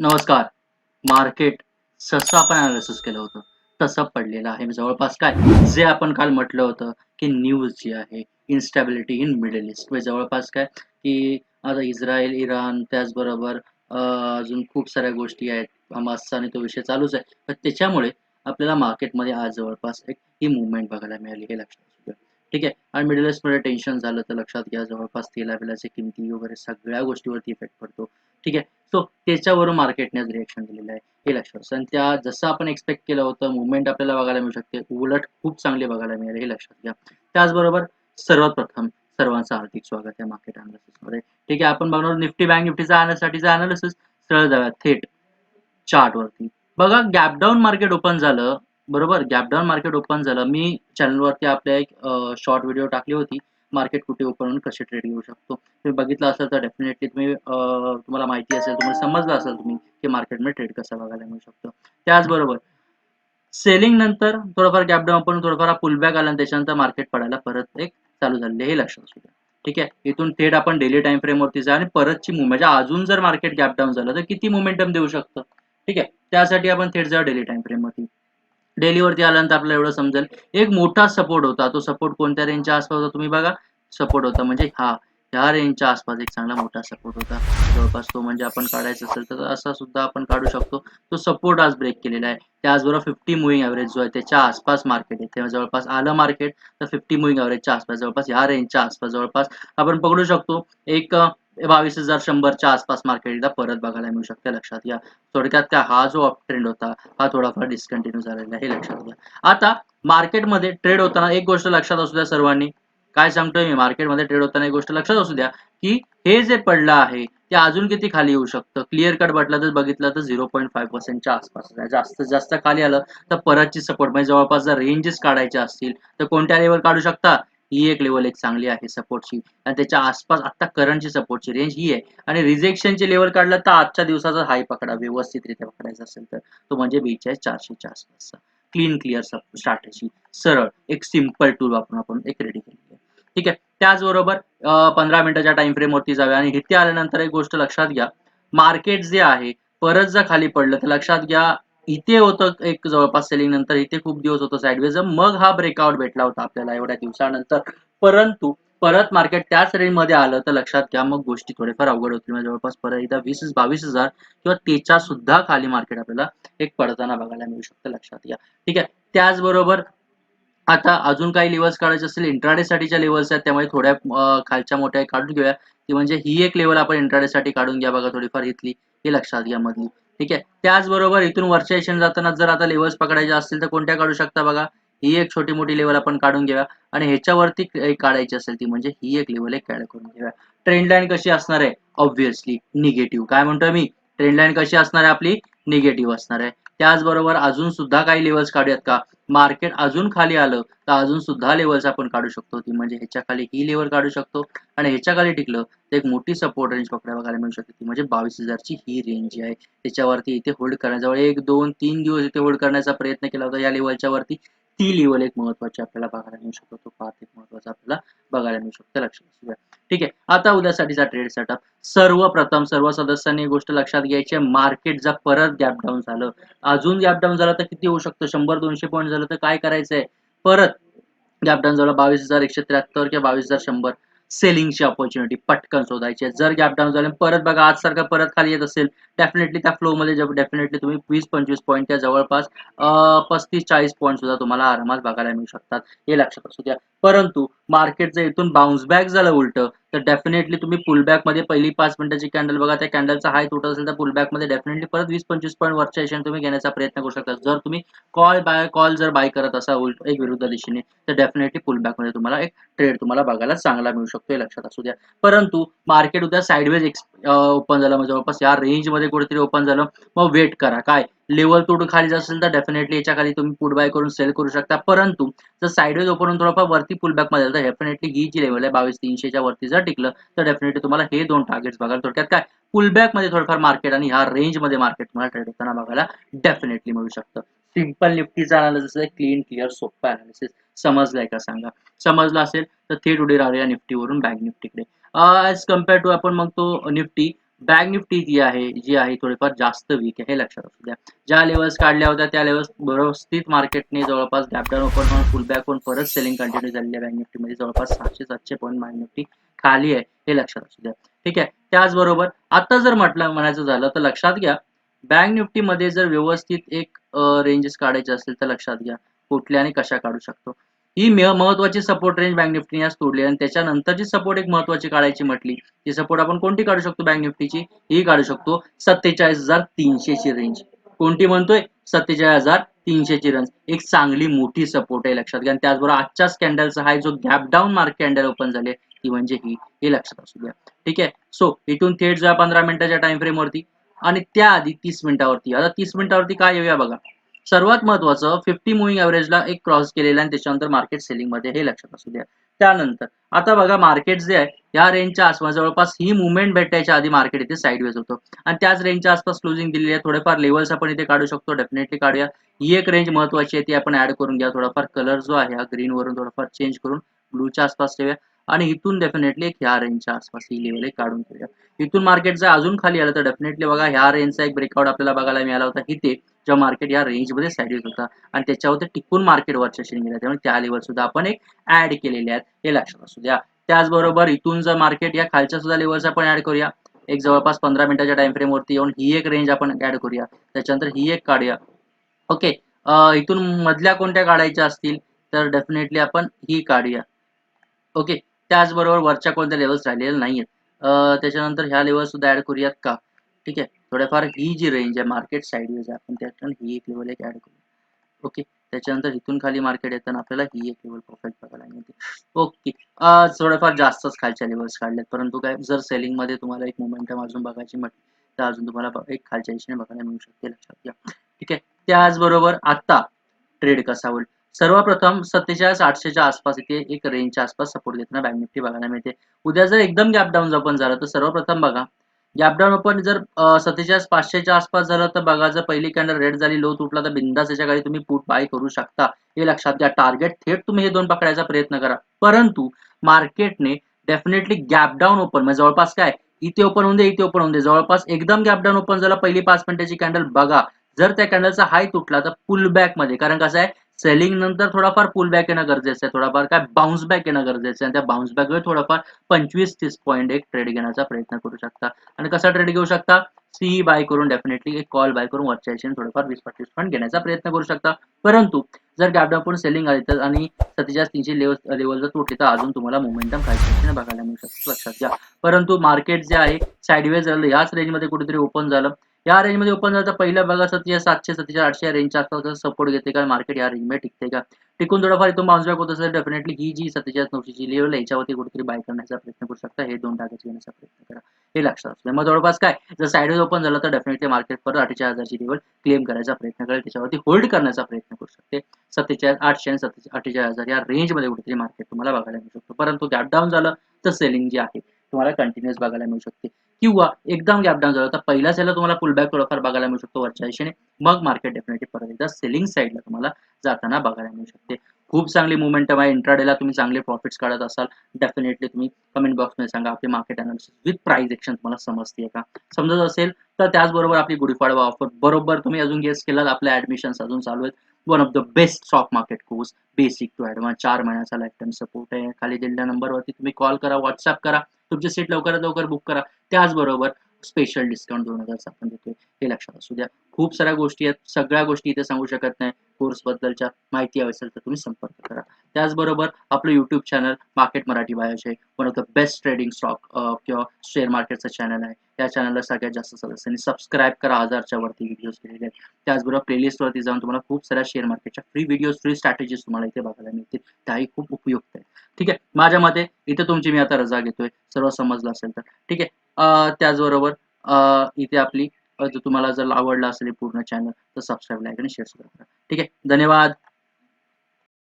नमस्कार. मार्केट जसं आपण अनालिसिस केलं होतं. तसं पडलेलं आहे. जवळपास काय? जे आपण काल म्हटलं होतं की न्यूज जी आहे इन्स्टॅबिलिटी इन मिडल ईस्ट म्हणजे जवळपास काय? की आता इस्रायल इराण त्याचबरोबर अजून खूप साऱ्या गोष्टी आहेत. हमासचा आणि तो विषय चालूच आहे. तर त्याच्यामुळे आपल्याला मार्केटमध्ये आज जवळपास एक ही मुवमेंट बघायला मिळाली हे लक्षात असू द्या ठीक आहे. आणि मिडल ईस्टमध्ये टेन्शन झालं तर लक्षात घ्या जवळपास तेला बिलाच्या किमती वगैरे सगळ्या गोष्टीवरती इफेक्ट पडतो. ठीक आहे. सो त्याच्यावरून मार्केटने आज रिएक्शन दिलेलं आहे. हे लक्षात असं आणि त्या जसं आपण एक्सपेक्ट केलं होतं मुवमेंट आपल्याला बघायला मिळू शकते. उलट खूप चांगली बघायला मिळेल हे लक्षात घ्या. त्याचबरोबर सर्वात प्रथम सर्वांचं हार्दिक स्वागत आहे मार्केट अनालिसिसमध्ये ठीक आहे. आपण बघणार निफ्टी बँक निफ्टीचा आणण्यासाठीचा अनालिसिस सरळ जाऊया थेट चार्ट वरती. बघा गॅपडाऊन मार्केट ओपन झालं. बरोबर गॅप डाऊन मार्केट ओपन झालं. मी चॅनलवरती आपल्या एक शॉर्ट व्हिडिओ टाकली होती. मार्केट कुठे ओपन होऊन कसे ट्रेड घेऊ शकतो. तुम्ही बघितलं असेल तर डेफिनेटली तुम्ही तुम्हाला माहिती असेल तुम्हाला समजलं असेल तुम्ही की मार्केटमध्ये ट्रेड कसा बघायला मिळू शकतो. त्याचबरोबर सेलिंग नंतर थोडंफार गॅप डाऊन पण थोडंफार पुलबॅक आला आणि त्याच्यानंतर मार्केट पडायला परत एक चालू झाले हे लक्षात असू द्या ठीक आहे? इथून थेट आपण डेली टाइम फ्रेम वरती जा आणि परतची मुवमेंट म्हणजे अजून जर मार्केट गॅप डाऊन झालं तर किती मोमेंटम देऊ शकतं? ठीक आहे? त्यासाठी आपण थेट जाऊ डेली टाइम फ्रेम डेलीवरती आल्यानंतर आपल्याला एवढं समजेल. एक मोठा सपोर्ट होता. तो सपोर्ट कोणत्या रेंजच्या आसपास होता तुम्ही बघा. सपोर्ट होता म्हणजे हा. ह्या रेंजच्या आसपास एक चांगला मोठा सपोर्ट होता. जवळपास तो म्हणजे आपण काढायचा असेल तर असा सुद्धा आपण काढू शकतो. तो सपोर्ट आज ब्रेक केलेला आहे. त्याचबरोबर फिफ्टी मुव्हिंग ॲव्हरेज जो आहे त्याच्या आसपास मार्केट आहे. तेव्हा जवळपास आलं मार्केट तर फिफ्टी मुव्हिंग ॲव्हरेजच्या आसपास जवळपास ह्या रेंजच्या आसपास जवळपास आपण पकडू शकतो. एक बावीस हजार शंभरच्या आसपास मार्केट एकदा परत बघायला मिळू शकते लक्षात घ्या. थोडक्यात त्या हा जो अप ट्रेंड होता हा थोडाफार डिस्कंटिन्यू झालेला आहे हे लक्षात घ्या. आता मार्केटमध्ये ट्रेड होताना एक गोष्ट लक्षात असू द्या सर्वांनी. काय सांगतोय मी? मार्केटमध्ये ट्रेड होताना एक गोष्ट लक्षात असू द्या की हे जे पडलं आहे ते अजून किती खाली येऊ शकतं? क्लिअर कट म्हटलं तर बघितलं तर झिरो पॉईंट फाईव्ह पर्सेंटच्या आसपास जास्त जास्त खाली आलं तर परतची सपोर्ट म्हणजे जवळपास जर रेंजेस काढायचे असतील तर कोणत्या लेवल काढू शकता? ही एक लेवल एक चांगली आहे सपोर्टची आणि त्याच्या आसपास आता करंटची सपोर्टची रेंज ही आहे. आणि रिजेक्शनची लेवल काढलं तर आजच्या दिवसाचा हाय पकडा व्यवस्थितरित्या पकडायचा असेल तर. तो म्हणजे बेचाळीस चारशेच्या आसपासचा क्लीन क्लिअर स्ट्रॅटेजी सरळ एक सिंपल टूल वापरून आपण एक रेडी केली ठीक आहे? त्याचबरोबर पंधरा मिनिटाच्या टाइम फ्रेम वरती जाऊया आणि इथे आल्यानंतर एक गोष्ट लक्षात घ्या. मार्केट जे आहे परत जर खाली पडलं तर लक्षात घ्या इथे होतं एक जवळपास सेलिंग नंतर इथे खूप दिवस होतं साईडवेज मग हा ब्रेकआउट भेटला होता आपल्याला एवढ्या दिवसानंतर. परंतु परत मार्केट त्याच रेंजमध्ये आलं तर लक्षात घ्या मग गोष्टी थोडेफार अवघड होतील. म्हणजे जवळपास परत एकदा वीस बावीस हजार किंवा त्याच्या सुद्धा खाली मार्केट आपल्याला एक पडताना बघायला मिळू शकतं लक्षात घ्या. ठीक आहे? त्याचबरोबर आता अजून काही लेवल्स काढायचे असतील. इंट्राडे साठीच्या लेवल्स आहेत. त्यामुळे थोड्या खालच्या मोठ्या काढून घेऊया. ती म्हणजे ही एक लेवल आपण इंट्राडे साठी काढून घ्या बघा थोडीफार इथली. हे लक्षात घ्या मधली. ठीक आहे? त्याचबरोबर इथून वरच्या एशन जाताना जर आता लेवल्स पकडायचे असतील तर कोणत्या काढू शकता बघा? ही एक छोटी मोठी लेवल आपण काढून घेऊया. आणि ह्याच्यावरती काढायची असेल ती म्हणजे ही एक लेवल एक कॅड करून घेऊया. ट्रेंड लाईन कशी असणार आहे? ऑब्व्हियसली निगेटिव्ह काय म्हणतोय मी? ट्रेंड लाईन कशी असणार आहे आपली? निगेटिव्ह असणार आहे. त्याचबरोबर अजून सुद्धा काही लेवल्स काढूयात का? मार्केट अजून खाली आलं तर अजून सुद्धा लेवल्स आपण काढू शकतो. ती म्हणजे ह्याच्या खाली ही लेवल काढू शकतो आणि ह्याच्या खाली टिकलं तर एक मोठी सपोर्ट रेंज पकडायला बघायला मिळू शकते. ती म्हणजे बावीस हजारची ही रेंज जी आहे. त्याच्यावरती इथे होल्ड करण्याजवळ एक दोन तीन दिवस इथे होल्ड करण्याचा प्रयत्न केला होता या लेवलच्या वरती. ती लेवल एक महत्वाची आपल्याला बघायला मिळू शकतो तो पाच एक महत्त्वाचा आपल्याला बघायला मिळू शकतो. लक्षात असू द्या ठीक आहे. आता उद्यासाठीचा ट्रेड सेटअप सर्वप्रथम सर्व सदस्यांनी गोष्ट लक्षात घ्यायची मार्केट जर परत गॅप डाऊन झालं. अजून गॅप डाऊन झालं तर किती होऊ शकतं? शंभर दोनशे पॉईंट झालं तर काय करायचंय? परत गॅप डाऊन झालं बावीस हजार एकशे त्र्याहत्तर किंवा बावीस हजार शंभर. सेलिंगची ऑपॉर्च्युनिटी पटकन शोधायची आहे. जर गॅप डाऊन झाले परत बघा आज सारखं परत खाली येत असेल डेफिनेटली त्या फ्लोमध्ये डेफिनेटली तुम्ही वीस पंचवीस पॉईंटच्या जवळपास पस्तीस चाळीस पॉईंट सुद्धा तुम्हाला आरामात बघायला मिळू शकतात हे लक्षात असू द्या परंतु मार्केट जर इथून बाउन्स बॅक झालं उलट. तर डेफिनेटली तुम्ही पुलबॅकमध्ये पहिली पाच मिनिटाची कॅन्डल बघा त्या कॅन्डलचा हाय तुटत असेल तर पुलबॅकमध्ये डेफिनेटली परत वीस पंचवीस पॉईंट वरच्या एशन तुम्ही घेण्याचा प्रयत्न करू शकता. जर तुम्ही कॉल बाय कॉल जर बाय करत असा उलट एक विरुद्ध दिशेने तर डेफिनेटली पुलबॅकमध्ये तुम्हाला एक ट्रेड तुम्हाला बघायला चांगला मिळू शकतो हे लक्षात असू द्या. परंतु मार्केट उद्या साईडवेज ओपन झालं. म्हणजे जवळपास या रेंजमध्ये कुठेतरी ओपन झालं. मग वेट करा. काय? लेवल तोडून खाली असेल तर डेफिनेटली याच्या खाली तुम्ही पुट बाय करून सेल करू शकता. परंतु जर साईडवेज ओपन होऊन थोडंफार वरती पुलबॅकमध्ये आलं तर डेफिनेटली ही जी लेवल आहे बावीस तीनशेच्या वरती जर टिकलं तर डेफिनेटली तुम्हाला हे दोन टार्गेट्स बघायला थोडक्यात काय? पुलबॅकमध्ये थोडंफार मार्केट आणि ह्या रेंजमध्ये मार्केट तुम्हाला ट्रेड होताना बघायला डेफिनेटली मिळू शकतं. सिंपल निफ्टीचा अनालिसिस आहे क्लीन क्लिअर सोपा अनालिसिस समजलंय का सांगा? समजलं असेल तर थेट उडी राहूया निफ्टीवरून बँक निफ्टीकडे ॲज कंपेअर टू आपण मग तो निफ्टी बँक निफ्टी जी आहे जी आहे थोडीफार जास्त वीक आहे हे लक्षात असू द्या. ज्या लेवल्स काढल्या होत्या त्या लेवल्स व्यवस्थित मार्केटने जवळपास गॅपडाऊन ओपन होऊन फुल बॅक होऊन परत सेलिंग कंटिन्यू झालेली आहे बँक निफ्टीमध्ये जवळपास सातशे सातशे पॉईंट बँक निफ्टी खाली आहे हे लक्षात असू द्या. ठीक आहे? त्याचबरोबर आता जर म्हटलं म्हणायचं झालं तर लक्षात घ्या बँक निफ्टीमध्ये जर व्यवस्थित एक रेंजेस काढायचे असेल तर लक्षात घ्या कुठल्या आणि कशा काढू शकतो. ही महत्वाची सपोर्ट रेंज बँक निफ्टीने आज तोडली आणि त्याच्यानंतरची सपोर्ट एक महत्वाची काढायची म्हटली. ती सपोर्ट आपण कोणती काढू शकतो बँक निफ्टीची ही काढू शकतो सत्तेचाळीस हजार तीनशेची रेंज कोणती म्हणतोय? सत्तेचाळीस हजार तीनशेची रेंज एक चांगली मोठी सपोर्ट आहे लक्षात घ्या. त्याचबरोबर आजच्या कॅन्डलचा हा जो gap down mark candle open झाले ती म्हणजे ही हे लक्षात असू द्या. ठीक आहे? सो इथून थेट जा पंधरा मिनिटाच्या टाइम फ्रेमवरती आणि त्याआधी तीस मिनिटावरती. आता तीस मिनिटावरती काय येऊया बघा. सर्वात महत्वाचं फिफ्टी मुव्हिंग ॲव्हरेजला एक क्रॉस केलेला आणि त्याच्यानंतर मार्केट सेलिंगमध्ये हे लक्षात असू द्या. त्यानंतर आता बघा मार्केट जे आहे या रेंजच्या आसपास जवळपास ही मुवमेंट भेटायच्या आधी मार्केट इथे साईडवेज होतो. आणि त्याच रेंजच्या आसपास क्लोजिंग दिलेली आहे. थोडेफार लेवल्स आपण इथे काढू शकतो. डेफिनेटली काढूया. ही एक रेंज महत्वाची आहे ती आपण ऍड करून घ्या. थोडाफार कलर जो आहे हा ग्रीन वरून थोडाफार चेंज करून ब्लूच्या आसपास ठेवूया. आणि इथून डेफिनेटली एक ह्या रेंजच्या आसपास ही लेवल एक काढून ठेवूया. इथून मार्केट जर अजून खाली आलं तर डेफिनेटली बघा ह्या रेंजचा एक ब्रेकआउट आपल्याला बघायला मिळाला होता. इथे जेव्हा मार्केट या रेंजमध्ये साईड होता आणि त्याच्यावरती टिकून मार्केट वरच्या श्रेणी गेला त्यामुळे त्या लेवल सुद्धा आपण एक ऍड केलेले आहेत हे लक्षात असू द्या. त्याचबरोबर इथून जर मार्केट या खालच्या सुद्धा लेवल्स आपण ऍड करूया एक जवळपास पंधरा मिनिटाच्या टाइम फ्रेम वरती येऊन ही एक रेंज आपण ऍड करूया. त्याच्यानंतर ही एक काढूया. ओके इथून मधल्या कोणत्या काढायच्या असतील? तर डेफिनेटली आपण ही काढूया. ओके त्याचबरोबर वरच्या कोणत्या लेवल्स राहिलेल्या नाहीयेत? त्याच्यानंतर ह्या लेवल सुद्धा ऍड करूयात का? ठीक आहे. थोड्याफार ही जी रेंज आहे मार्केट साईडवेज आहे आपण त्याच्यानं ही एक लेवल एक ऍड करू. ओके त्याच्यानंतर इथून खाली मार्केट येताना आपल्याला ही एक लेवल परफेक्ट बघायला मिळते. ओके थोड्याफार जास्तच खालच्या लेवल्स काढल्यात परंतु काय जर सेलिंगमध्ये तुम्हाला एक मोमेंटम अजून बघायची म्हटली तर अजून तुम्हाला एक खालच्या दिशेने बघायला मिळू शकते लक्षात घ्या. ठीक आहे त्याचबरोबर आता ट्रेड कसा होईल? सर्वप्रथम सत्तेचाळीस आठशेच्या आसपास इथे एक रेंजच्या आसपास सपोर्ट घेताना बँक निफ्टी बघायला मिळते. उद्या जर एकदम गॅप डाऊन जपन झालं तर सर्वप्रथम बघा गॅपडाऊन ओपन जर सत्तेचाळीस पाचशेच्या आसपास झालं तर बघा जर पहिली कॅन्डल रेड झाली लो तुटला तर बिंदास याच्या खाली तुम्ही पुट बाय करू शकता. हे लक्षात घ्या. टार्गेट थेट तुम्ही हे दोन पकडायचा प्रयत्न करा. परंतु मार्केटने डेफिनेटली गॅपडाऊन ओपन म्हणजे जवळपास काय? इथे ओपन होऊन दे इथे ओपन होऊन दे. जवळपास एकदम गॅप डाऊन ओपन झाला पहिली पाच मिनिटाची कॅन्डल बघा. जर त्या कॅन्डलचा हाय तुटला तर पुल बॅकमध्ये. कारण कसं आहे? सेलिंग नंतर थोडाफार पुल बॅक येणं गरजेचं आहे. थोडाफार काय बाउन्स बॅक येणं गरजेचं आहे. आणि त्या बाउन्स बॅक वर थोडाफार पंचवीस तीस पॉईंट एक ट्रेड घेण्याचा प्रयत्न करू शकता. आणि कसा ट्रेड घेऊ शकता? सी बाय करून डेफिनेटली एक कॉल बाय करून वरच्या थोडंफार वीस पस्तीस पॉईंट घेण्याचा प्रयत्न करू शकता. परंतु जर गॅप पण सेलिंग आली तर आणि सतीच्या तीनशे लेवल लेवल जर तुटली तर अजून तुम्हाला मोमेंटम खायच्या बघायला मिळू शकतो. लक्षात घ्या. परंतु मार्केट जे आहे साईडवेज झालं याच रेंजमध्ये कुठेतरी ओपन झालं. या रेंजमध्ये ओपन झालं तर पहिलं बघा सत्तेचाळीस सातशे सत्तेचाळीस आठशे रेंजच्या आसपास सपोर्ट घेते का? मार्केट या रेंजमध्ये टिकते का? टिकून थोडंफार इथून बाउन्स बॅक होत असेल डेफिनेटली ही जी सत्तेचाळीस नऊशेची लेवल आहे याच्यावरती कुठेतरी बाय करण्याचा प्रयत्न करू शकता. हे दोन टाकायचे घेण्याचा प्रयत्न करा. हे लक्षात असू मग जवळपास काय? जर साईडवेज ओपन झालं तर डेफिनेटली मार्केट परत अठ्ठेचाळीस हजारची लेवल क्लेम करायचा प्रयत्न करेल. त्याच्यावरती होल्ड करण्याचा प्रयत्न करू शकते. सत्तेचाळीस आठशे आणि सत्तेचाळीस अठ्ठेचाळीस हजार या रेंजमध्ये कुठेतरी मार्केट तुम्हाला बघायला मिळू शकतो. परंतु गॅप डाऊन झालं तर सेलिंग जी आहे तुम्हाला कंटिन्युअस बघायला मिळू शकते. किंवा एकदम गॅप डाऊन झालं तर पहिल्या सेलला तुम्हाला पुलबॅक थोडाफार बघायला मिळू शकतो वरच्या दिशेने. मग मार्केट डेफिनेटली परत एकदा सेलिंग साईडला तुम्हाला जाताना बघायला मिळू शकते. खूप चांगली मुवमेंटम आहे. इंट्राडेला तुम्ही चांगले प्रॉफिट्स काढत असाल डेफिनेटली तुम्ही कमेंट बॉक्समध्ये सांगा. आपले market analysis with price action तुम्हाला समजते का? समजत असेल तर त्याचबरोबर आपली गुढीपाडवा ऑफर बरोबर तुम्ही अजून गेस केलात आपल्या ऍडमिशन अजून चालू आहेत. One of the best stock market course basic to advance चार महिन्याचा लाईफ टाईम सपोर्ट आहे. खाली दिलेल्या नंबरवरती तुम्ही कॉल करा व्हॉट्सअप करा तुमची सीट लवकरात लवकर बुक करा. त्याचबरोबर स्पेशल डिस्काउंट दोन हजारचा आपण देतोय. हे लक्षात असू द्या. खूप साऱ्या गोष्टी आहेत. सगळ्या गोष्टी इथे सांगू शकत नाही. कोर्स बद्दलच्या माहिती हवी असेल तर तुम्ही संपर्क त्याचबरोबर आपलं यूट्यूब चॅनल मार्केट मराठी बायाचे आहे one of the best trading stock किंवा शेअर मार्केटचं चॅनल आहे. त्या चॅनलला सगळ्यात जास्त सदस्यांनी सबस्क्राईब करा. हजारच्या वरती व्हिडिओज केलेले आहेत. त्याचबरोबर प्लेलिस्टवरती जाऊन तुम्हाला खूप साऱ्या शेअर मार्केटच्या फ्री व्हिडिओज फ्री स्ट्रॅटेजीज तुम्हाला इथे बघायला मिळतील. त्याही खूप उपयुक्त आहेत. ठीक आहे? माझ्या मते इथे तुमची मी आता रजा घेतोय. सर्व समजलं असेल तर. ठीक आहे? त्याचबरोबर इथे आपली तुम्हाला जर आवडला असेल पूर्ण चॅनल तर सबस्क्राईब लाईक आणि शेअर सुद्धा करा. ठीक आहे? धन्यवाद.